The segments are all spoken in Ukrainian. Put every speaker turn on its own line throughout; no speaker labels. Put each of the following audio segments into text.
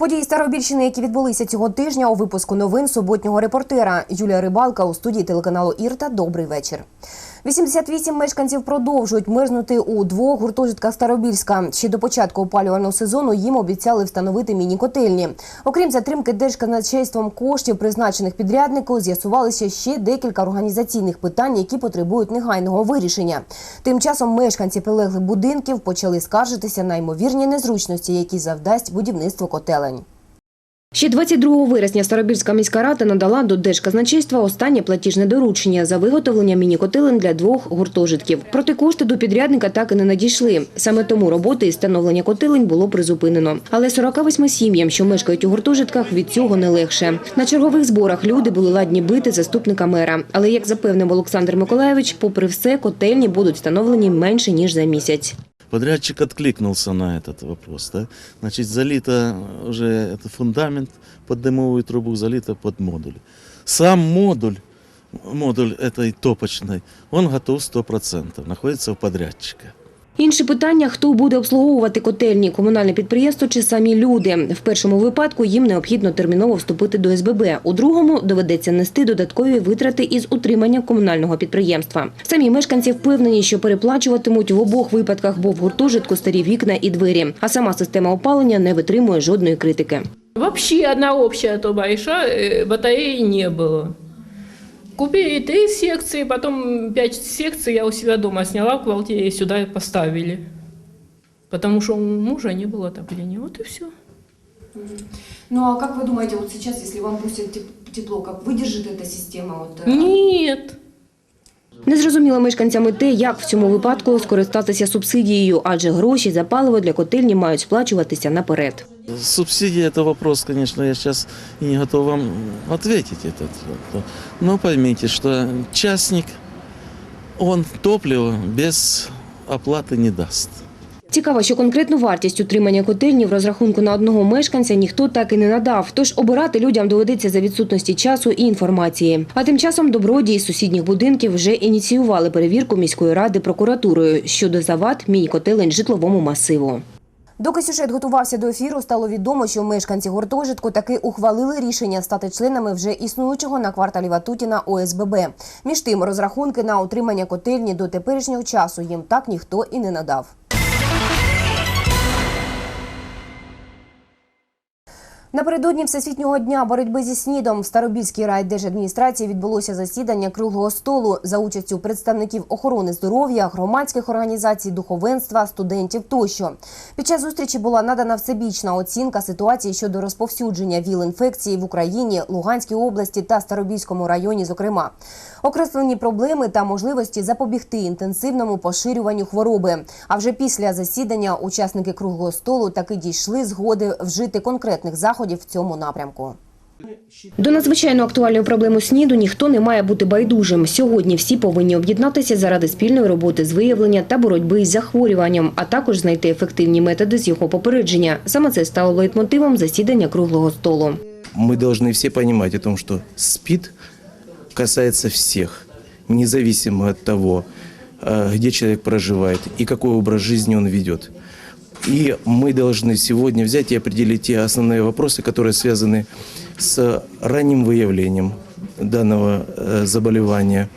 Події Старобільщини, які відбулися цього тижня у випуску новин суботнього репортера Юлія Рибалка у студії телеканалу Ірта. Добрий вечір. 88 мешканців продовжують мерзнути у двох гуртожитках Старобільська. Ще до початку опалювального сезону їм обіцяли встановити міні-котельні. Окрім затримки держказначейством коштів, призначених підряднику, з'ясувалися ще декілька організаційних питань, які потребують негайного вирішення. Тим часом мешканці прилеглих будинків почали скаржитися на ймовірні незручності, які завдасть будівництво котелень. Ще 22 вересня Старобільська міська рада надала до Держказначейства останнє платіжне доручення за виготовлення міні-котелень для двох гуртожитків. Проте кошти до підрядника так і не надійшли. Саме тому роботи із встановлення котелень було призупинено. Але 48 сім'ям, що мешкають у гуртожитках, від цього не легше. На чергових зборах люди були ладні бити заступника мера. Але, як запевнив Олександр Миколаєвич, попри все, котельні будуть встановлені менше ніж за місяць.
Подрядчик откликнулся на этот вопрос. Да? Значит, залито уже это фундамент под дымовую трубу, залито под модуль. Сам модуль, модуль этой топочной, он готов 100%, находится у подрядчика.
Інше питання, хто буде обслуговувати котельні, комунальне підприємство чи самі люди. В першому випадку їм необхідно терміново вступити до СББ. У другому доведеться нести додаткові витрати із утримання комунального підприємства. Самі мешканці впевнені, що переплачуватимуть в обох випадках, бо в гуртожитку старі вікна і двері. А сама система опалення не витримує жодної критики.
Вообще одна труба и ша, э, не было. Купили три секции, потом пять секций я у себя дома сняла в квартире и сюда поставили. Потому что у мужа не было отопления. Вот и все.
Ну а как вы думаете, вот сейчас, если вам пустят тепло, как выдержит эта система? Вот, э,
Нет.
Не зрозуміло мешканцям і те, як в цьому випадку скористатися субсидією, адже гроші за паливо для котельні мають сплачуватися наперед.
Субсидия это вопрос, конечно, я сейчас и не готов вам ответить этот. Но поймите, что частник, он топливо без оплаты не даст.
Цікаво, що конкретну вартість утримання котельні в розрахунку на одного мешканця ніхто так і не надав. Тож обирати людям доведеться за відсутності часу і інформації. А тим часом добродії з сусідніх будинків вже ініціювали перевірку міської ради прокуратурою щодо завад міні-котелень житловому масиву. Доки сюжет готувався до ефіру, стало відомо, що мешканці гуртожитку таки ухвалили рішення стати членами вже існуючого на кварталі Ватутіна ОСББ. Між тим, розрахунки на утримання котельні до теперішнього часу їм так ніхто і не надав. Напередодні Всесвітнього дня боротьби зі СНІДом в Старобільській райдержадміністрації відбулося засідання круглого столу за участю представників охорони здоров'я, громадських організацій, духовенства, студентів тощо. Під час зустрічі була надана всебічна оцінка ситуації щодо розповсюдження ВІЛ-інфекції в Україні, Луганській області та Старобільському районі. Зокрема, окреслені проблеми та можливості запобігти інтенсивному поширюванню хвороби. А вже після засідання учасники круглого столу таки дійшли згоди вжити конкретних заходів в цьому напрямку. До надзвичайно актуальної проблеми СНІДу ніхто не має бути байдужим. Сьогодні всі повинні об'єднатися заради спільної роботи з виявлення та боротьби із захворюванням, а також знайти ефективні методи з його попередження. Саме це стало лейтмотивом засідання круглого столу.
мы должны все понимать о том, что СПИД касается всех, независимо от того, э, где человек проживает и какой образ жизни он ведет. И мы должны сегодня взять и определить те основные вопросы, которые связаны с ранним выявлением данного э, заболевания,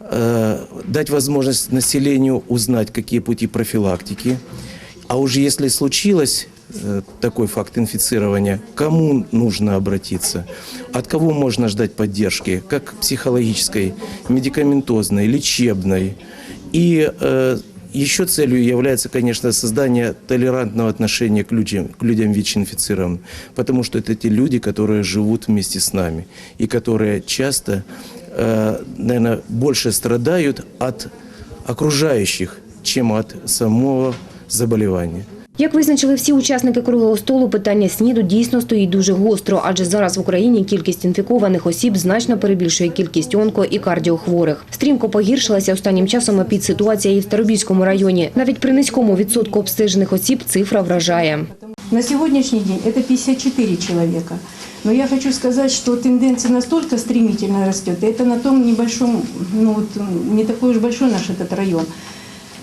э, дать возможность населению узнать, какие пути профилактики, а уже если случилось э, такой факт инфицирования, кому нужно обратиться, от кого можно ждать поддержки, как психологической, медикаментозной, лечебной. И еще целью является, конечно, создание толерантного отношения к людям, к людям ВИЧ-инфицированным, потому что это те люди, которые живут вместе с нами и которые часто, э, наверное, больше страдают от окружающих, чем от самого заболевания.
Як визначили всі учасники круглого столу, питання СНІДу дійсно стоїть дуже гостро, адже зараз в Україні кількість інфікованих осіб значно перебільшує кількість онко і кардіохворих. Стрімко погіршилася останнім часом епідситуація і в Старобільському районі. Навіть при низькому відсотку обстежених осіб цифра вражає.
На сегодняшний день это 54 человека. Но я хочу сказать, что тенденция настолько стремительно растет, и это на том небольшом, ну вот не такой уж большой наш этот район.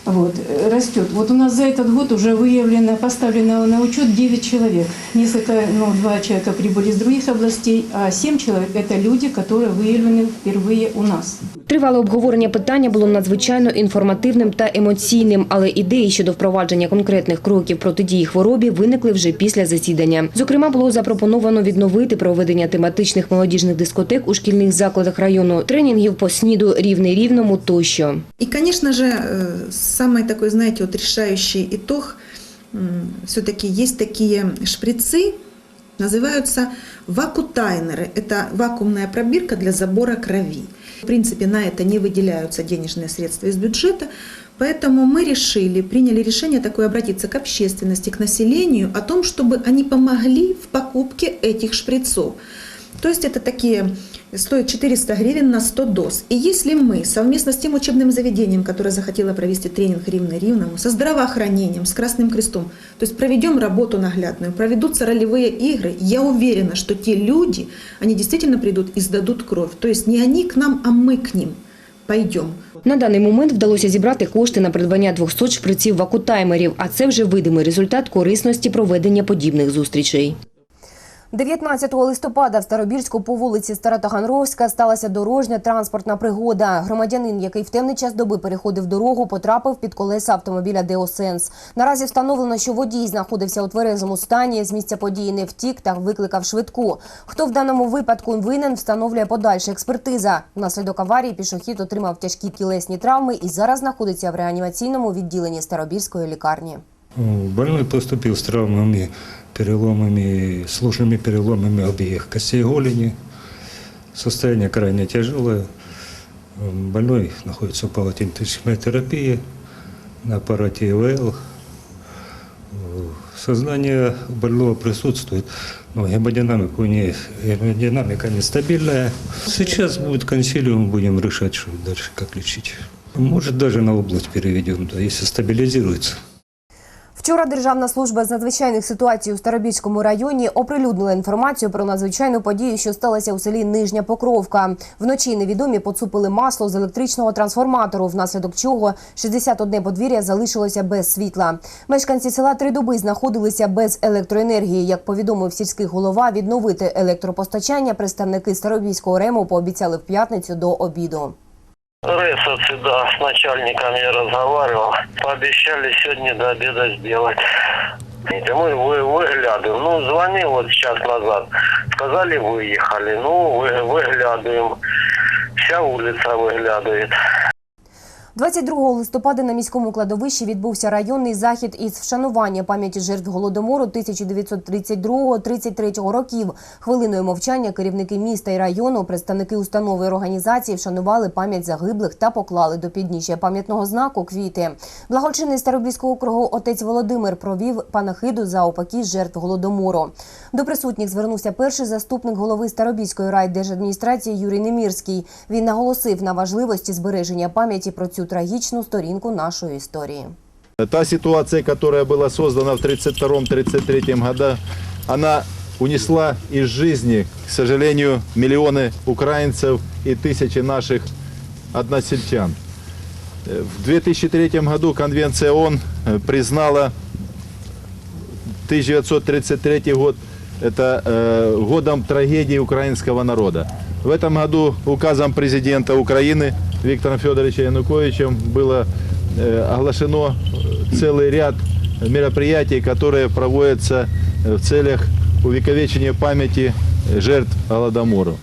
Вот, э, растет. Вот у нас за этот год уже выявлено, поставлено на учет 9 человек. Несколько, ну, два человека прибыли из других областей, а 7 человек – это люди, которые выявлены впервые у нас.
Тривале обговорення питання було надзвичайно інформативним та емоційним, але ідеї щодо впровадження конкретних кроків протидії хворобі виникли вже після засідання. Зокрема, було запропоновано відновити проведення тематичних молодіжних дискотек у шкільних закладах району, тренінгів по сніду рівний рівному тощо.
И, конечно же, э, самый такой, знаете, вот решающий итог, все-таки есть такие шприцы, называются вакутайнеры. Это вакуумная пробирка для забора крови. В принципе, на это не выделяются денежные средства из бюджета, поэтому мы решили, приняли решение такое обратиться к общественности, к населению о том, чтобы они помогли в покупке этих шприцов. То есть это такие стоят 400 гривен на 100 доз. И если мы совместно с тем учебным заведением, которое захотело провести тренинг Ривна Ривному, со здравоохранением, с Красным Крестом, то есть проведем работу наглядную, проведутся ролевые игры, я уверена, что те люди, они действительно придут и сдадут кровь. То есть не они к нам, а мы к ним пойдем.
На даний момент вдалося зібрати кошти на придбання 200 шприців вакутаймерів, а це вже видимий результат корисності проведення подібних зустрічей. 19 листопада в Старобільську по вулиці Старотаганровська сталася дорожня транспортна пригода. Громадянин, який в темний час доби переходив дорогу, потрапив під колеса автомобіля Деосенс. Наразі встановлено, що водій знаходився у тверезому стані, з місця події не втік та викликав швидку. Хто в даному випадку винен, встановлює подальша експертиза. Внаслідок аварії пішохід отримав тяжкі тілесні травми і зараз знаходиться в реанімаційному відділенні Старобільської лікарні.
Больной поступил с травмами, переломами, сложными переломами обеих костей голени. Состояние крайне тяжелое. Больной находится в палате интенсивной терапии на аппарате ИВЛ. Сознание больного присутствует, но гемодинамика у нее гемодинамика нестабильная. Сейчас будет консилиум, будем решать, что дальше, как лечить. Может, даже на область переведем, да, если стабилизируется.
Вчора Державна служба з надзвичайних ситуацій у Старобільському районі оприлюднила інформацію про надзвичайну подію, що сталася у селі Нижня Покровка. Вночі невідомі поцупили масло з електричного трансформатору, внаслідок чого 61 подвір'я залишилося без світла. Мешканці села три доби знаходилися без електроенергії. Як повідомив сільський голова, відновити електропостачання представники Старобільського рему пообіцяли в п'ятницю до обіду.
РЭСовцы, да, с начальником я разговаривал. Пообещали сегодня до обеда сделать. И мы вы, выглядываем. Ну, звонил вот час назад. Сказали, выехали. Ну, вы, выглядываем. Вся улица выглядывает.
22 листопада на міському кладовищі відбувся районний захід із вшанування пам'яті жертв голодомору 1932-33 років. Хвилиною мовчання керівники міста і району, представники установи і організації вшанували пам'ять загиблих та поклали до підніжжя пам'ятного знаку квіти. Благочинний Старобільського округу отець Володимир провів панахиду за упокій жертв голодомору. До присутніх звернувся перший заступник голови Старобільської райдержадміністрації Юрій Немірський. Він наголосив на важливості збереження пам'яті про цю трагічну сторінку нашої історії.
Та ситуация, которая была создана в 1932-1933 годах, она унесла из жизни, к сожалению, миллионы украинцев и тысячи наших односельчан. Э, В 2003 году Конвенция ООН э, признала 1933 год это э, годом трагедии украинского народа. В этом году указом президента Украины Виктором Федоровичем Януковичем было э, оглашено целый ряд мероприятий, которые проводятся э, в целях увековечения памяти жертв Голодомора.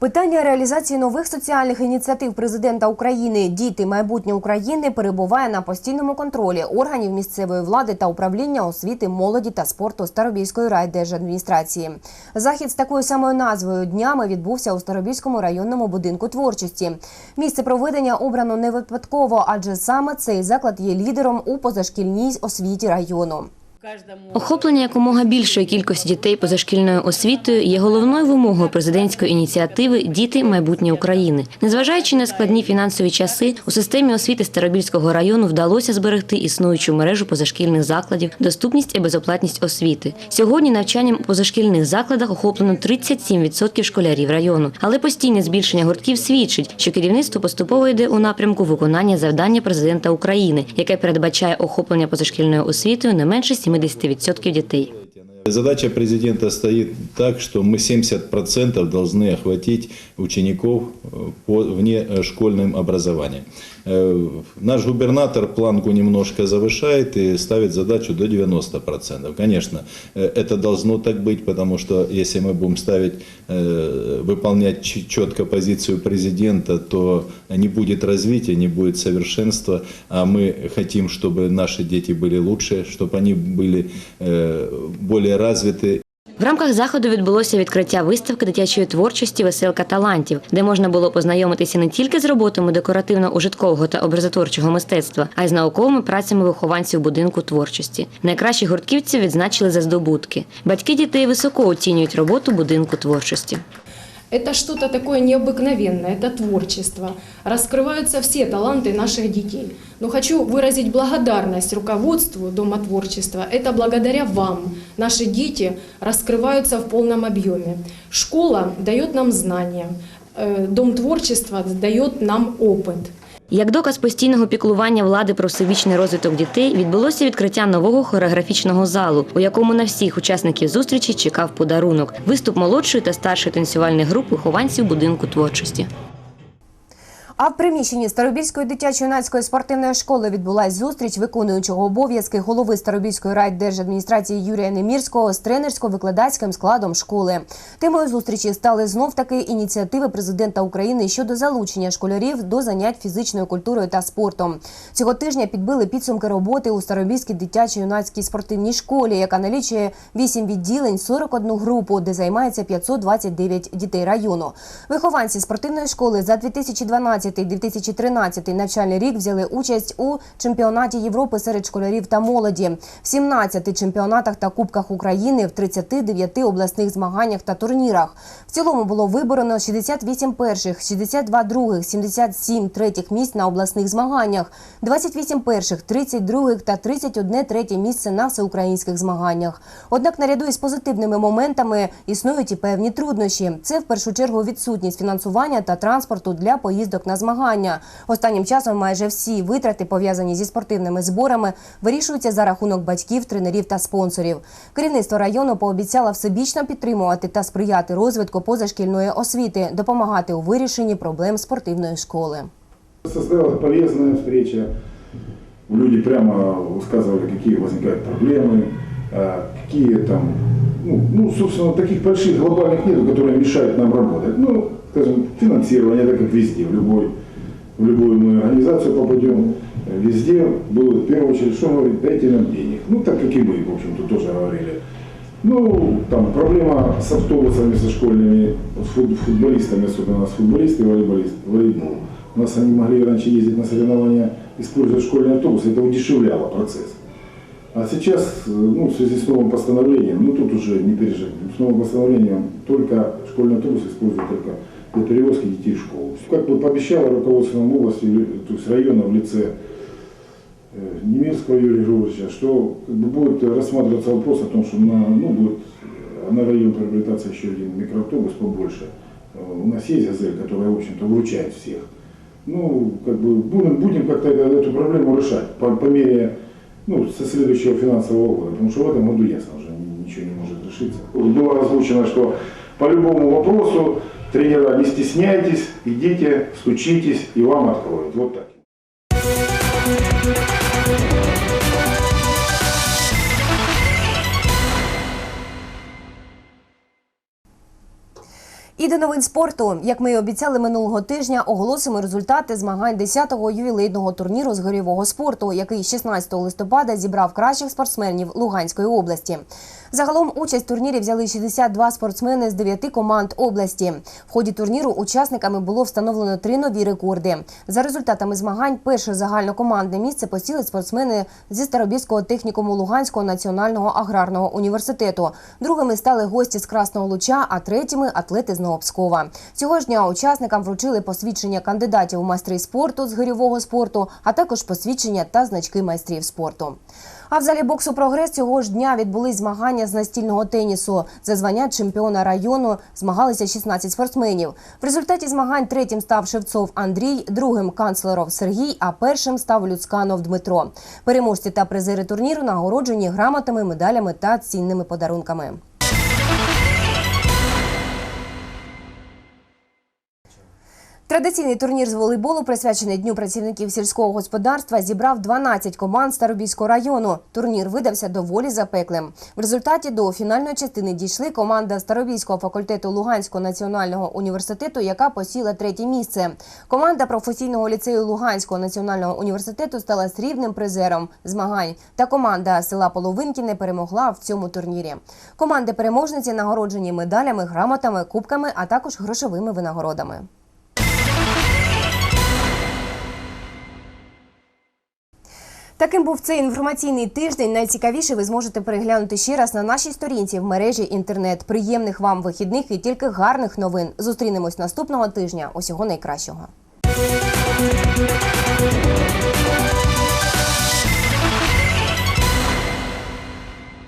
Питання реалізації нових соціальних ініціатив президента України Діти майбутнє України перебуває на постійному контролі органів місцевої влади та управління освіти, молоді та спорту Старобільської райдержадміністрації. Захід з такою самою назвою днями відбувся у Старобільському районному будинку творчості. Місце проведення обрано не випадково, адже саме цей заклад є лідером у позашкільній освіті району.
Охоплення якомога більшої кількості дітей позашкільною освітою є головною вимогою президентської ініціативи Діти майбутнє України. Незважаючи на складні фінансові часи, у системі освіти Старобільського району вдалося зберегти існуючу мережу позашкільних закладів, доступність і безоплатність освіти. Сьогодні навчанням у позашкільних закладах охоплено 37% школярів району. Але постійне збільшення гуртків свідчить, що керівництво поступово йде у напрямку виконання завдання президента України, яке передбачає охоплення позашкільною освітою не менше 70% дітей.
Задача президента стоит так, что мы 70% должны охватить учеников э, по внешкольным образованием. Э, Наш губернатор планку немножко завышает и ставит задачу до 90%. Конечно, э, это должно так быть, потому что если мы будем ставить, э, выполнять четко позицию президента, то не будет развития, не будет совершенства, а мы хотим, чтобы наши дети были лучше, чтобы они были более развиты
В рамках заходу відбулося відкриття виставки дитячої творчості Веселка талантів, де можна було познайомитися не тільки з роботами декоративно-ужиткового та образотворчого мистецтва, а й з науковими працями вихованців будинку творчості. Найкращих гуртківців відзначили за здобутки. Батьки дітей високо оцінюють роботу будинку творчості.
Это что-то такое необыкновенное, это творчество. Раскрываются все таланты наших детей. Но хочу выразить благодарность руководству Дома творчества. Это благодаря вам наши дети раскрываются в полном объеме. Школа дает нам знания, э, Дом творчества дает нам опыт.
Як доказ постійного піклування влади про всебічний розвиток дітей відбулося відкриття нового хореографічного залу, у якому на всіх учасників зустрічі чекав подарунок виступ молодшої та старшої танцювальних груп вихованців будинку творчості.
А в приміщенні Старобільської дитячо-юнацької спортивної школи відбулась зустріч виконуючого обов'язки голови Старобільської райдержадміністрації Юрія Немірського з тренерсько-викладацьким складом школи. Темою зустрічі стали знов таки ініціативи президента України щодо залучення школярів до занять фізичною культурою та спортом. Цього тижня підбили підсумки роботи у Старобільській дитячо-юнацькій спортивній школі, яка налічує 8 відділень, 41 групу, де займається 529 дітей району. Вихованці спортивної школи за 2012-2013 навчальний рік взяли участь у чемпіонаті Європи серед школярів та молоді, в 17 чемпіонатах та кубках України, в 39 обласних змаганнях та турнірах. В цілому було виборено 68 перших, 62 других, 77 третіх місць на обласних змаганнях, 28 перших, 30 других та 31 третє місце на всеукраїнських змаганнях. Однак наряду із позитивними моментами існують і певні труднощі. Це в першу чергу відсутність фінансування та транспорту для поїздок на змагання. Останнім часом майже всі витрати, пов'язані зі спортивними зборами, вирішуються за рахунок батьків, тренерів та спонсорів. Керівництво району пообіцяло всебічно підтримувати та сприяти розвитку позашкільної освіти, допомагати у вирішенні проблем спортивної школи.
Состоялась полезная встреча. Люди прямо высказывали, какие возникают проблемы, а, какие там, ну, ну, собственно, таких больших глобальных нету, которые мешают нам работать. Ну, скажем, финансирование, так как везде, в любой, в любую мы организацию попадем, везде было в первую очередь, что говорить, дайте нам денег. Ну, так как и мы, в общем-то, тоже говорили. Ну, там проблема с автобусами, со школьными, с фут- футболистами, особенно у нас футболисты и волейболисты, волейбол. У нас они могли раньше ездить на соревнования, используя школьные автобусы, это удешевляло процесс. А сейчас, э, ну, в связи с новым постановлением, ну тут уже не переживать, с новым постановлением только школьный автобус используют только для перевозки детей в школу. Как бы пообещало руководство области, то есть района в лице э, немецкого Юрия Григорьевича, что как бы, будет рассматриваться вопрос о том, что на, ну, будет э, на район приобретаться еще один микроавтобус побольше. Э, У нас есть «Газель», которая, в общем-то, выручает всех. Ну, как бы будем, будем как-то эту, проблему решать по, по мере ну, со следующего финансового года, потому что в этом году ясно уже ни- ничего не может решиться. Было озвучено, что по любому вопросу тренера не стесняйтесь, идите, стучитесь и вам откроют. Вот так.
До новин спорту. Як ми і обіцяли минулого тижня, оголосимо результати змагань 10-го ювілейного турніру з горівого спорту, який 16 листопада зібрав кращих спортсменів Луганської області. Загалом участь в турнірі взяли 62 спортсмени з 9 команд області. В ході турніру учасниками було встановлено три нові рекорди. За результатами змагань, перше загальнокомандне місце посіли спортсмени зі Старобільського технікуму Луганського національного аграрного університету. Другими стали гості з Красного Луча, а третіми атлети з Новопскова. Цього ж дня учасникам вручили посвідчення кандидатів у майстри спорту з гирьового спорту, а також посвідчення та значки майстрів спорту. А в залі боксу прогрес цього ж дня відбулись змагання з настільного тенісу. За звання чемпіона району змагалися 16 спортсменів. В результаті змагань третім став Шевцов Андрій, другим канцлеров Сергій, а першим став Люцканов Дмитро. Переможці та призери турніру нагороджені грамотами, медалями та цінними подарунками. Традиційний турнір з волейболу, присвячений Дню працівників сільського господарства, зібрав 12 команд Старобільського району. Турнір видався доволі запеклим. В результаті до фінальної частини дійшли команда Старобільського факультету Луганського національного університету, яка посіла третє місце. Команда професійного ліцею Луганського національного університету стала срібним призером змагань. Та команда села Половинкіне перемогла в цьому турнірі. Команди переможниці нагороджені медалями, грамотами, кубками, а також грошовими винагородами. Таким був цей інформаційний тиждень. Найцікавіше ви зможете переглянути ще раз на нашій сторінці в мережі інтернет. Приємних вам вихідних і тільки гарних новин. Зустрінемось наступного тижня. Усього найкращого.